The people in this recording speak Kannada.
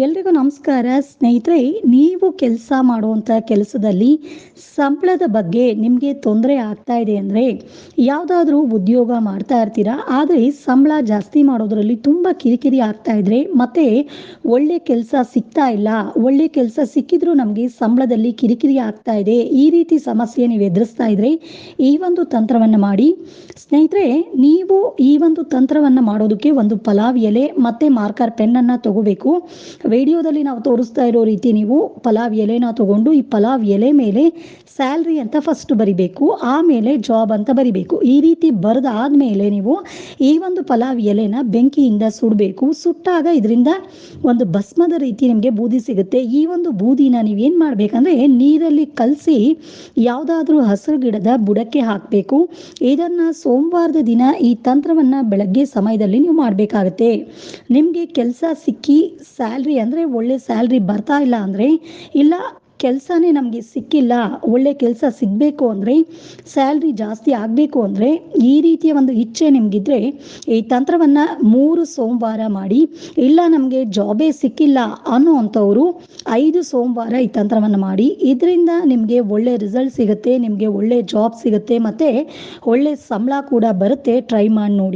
ಎಲ್ರಿಗೂ ನಮಸ್ಕಾರ. ಸ್ನೇಹಿತರೆ, ನೀವು ಕೆಲಸ ಮಾಡುವಂಥ ಕೆಲಸದಲ್ಲಿ ಸಂಬಳದ ಬಗ್ಗೆ ನಿಮಗೆ ತೊಂದರೆ ಆಗ್ತಾ ಇದೆ ಅಂದರೆ ಯಾವುದಾದ್ರೂ ಉದ್ಯೋಗ ಮಾಡ್ತಾ ಇರ್ತೀರಾ? ಆದರೆ ಸಂಬಳ ಜಾಸ್ತಿ ಮಾಡೋದ್ರಲ್ಲಿ ತುಂಬ ಕಿರಿಕಿರಿ ಆಗ್ತಾ ಇದ್ರೆ ಮತ್ತೆ ಒಳ್ಳೆ ಕೆಲಸ ಸಿಗ್ತಾ ಇಲ್ಲ. ಒಳ್ಳೆ ಕೆಲಸ ಸಿಕ್ಕಿದ್ರೂ ನಮಗೆ ಸಂಬಳದಲ್ಲಿ ಕಿರಿಕಿರಿ ಆಗ್ತಾ ಇದೆ. ಈ ರೀತಿ ಸಮಸ್ಯೆ ನೀವು ಎದುರಿಸ್ತಾ ಇದ್ರೆ ಈ ಒಂದು ತಂತ್ರವನ್ನು ಮಾಡಿ. ಸ್ನೇಹಿತರೆ, ನೀವು ಈ ಒಂದು ತಂತ್ರವನ್ನು ಮಾಡೋದಕ್ಕೆ ಒಂದು ಪಲಾವ್ ಎಲೆ ಮತ್ತೆ ಮಾರ್ಕರ್ ಪೆನ್ನನ್ನು ತಗೋಬೇಕು. ವಿಡಿಯೋದಲ್ಲಿ ನಾವು ತೋರಿಸ್ತಾ ಇರೋ ರೀತಿ ನೀವು ಪಲಾವ್ ಎಲೆನ ತಗೊಂಡು ಈ ಪಲಾವ್ ಎಲೆ ಮೇಲೆ ಸ್ಯಾಲ್ರಿ ಅಂತ ಫಸ್ಟ್ ಬರಿಬೇಕು, ಆಮೇಲೆ ಜಾಬ್ ಅಂತ ಬರಿಬೇಕು. ಈ ರೀತಿ ಬರೆದಾದ್ಮೇಲೆ ನೀವು ಈ ಒಂದು ಪಲಾವ್ ಎಲೆನ ಬೆಂಕಿಯಿಂದ ಸುಡಬೇಕು. ಸುಟ್ಟಾಗ ಇದರಿಂದ ಒಂದು ಭಸ್ಮದ ರೀತಿ ನಿಮಗೆ ಬೂದಿ ಸಿಗುತ್ತೆ. ಈ ಒಂದು ಬೂದಿನ ನೀವೇನು ಮಾಡಬೇಕಂದ್ರೆ ನೀರಲ್ಲಿ ಕಲಸಿ ಯಾವುದಾದ್ರೂ ಹಸಿರು ಗಿಡದ ಬುಡಕ್ಕೆ ಹಾಕಬೇಕು. ಇದನ್ನು ಸೋಮವಾರದ ದಿನ ಈ ತಂತ್ರವನ್ನು ಬೆಳಗ್ಗೆ ಸಮಯದಲ್ಲಿ ನೀವು ಮಾಡಬೇಕಾಗುತ್ತೆ. ನಿಮಗೆ ಕೆಲಸ ಸಿಕ್ಕಿ ಸ್ಯಾಲ್ರಿ ಅಂದರೆ ಒಳ್ಳೆ ಸ್ಯಾಲ್ರಿ ಬರ್ತಾ ಇಲ್ಲ ಅಂದರೆ ಇಲ್ಲ ಕೆಲಸನೇ ನಮಗೆ ಸಿಕ್ಕಿಲ್ಲ, ಒಳ್ಳೆ ಕೆಲಸ ಸಿಗಬೇಕು ಅಂದರೆ ಸ್ಯಾಲ್ರಿ ಜಾಸ್ತಿ ಆಗಬೇಕು ಅಂದರೆ ಈ ರೀತಿಯ ಒಂದು ಇಚ್ಛೆ ನಿಮಗಿದ್ರೆ ಈ ತಂತ್ರವನ್ನು ಮೂರು ಸೋಮವಾರ ಮಾಡಿ, ಇಲ್ಲ ನಮಗೆ ಜಾಬೇ ಸಿಕ್ಕಿಲ್ಲ ಅನ್ನೋ ಅಂಥವರು ಐದು ಸೋಮವಾರ ಈ ತಂತ್ರವನ್ನು ಮಾಡಿ, ಇದರಿಂದ ನಿಮಗೆ ಒಳ್ಳೆ ರಿಸಲ್ಟ್ ಸಿಗುತ್ತೆ, ನಿಮಗೆ ಒಳ್ಳೆ ಜಾಬ್ ಸಿಗುತ್ತೆ, ಮತ್ತು ಒಳ್ಳೆ ಸಂಬಳ ಕೂಡ ಬರುತ್ತೆ ಟ್ರೈ ಮಾಡಿ ನೋಡಿ.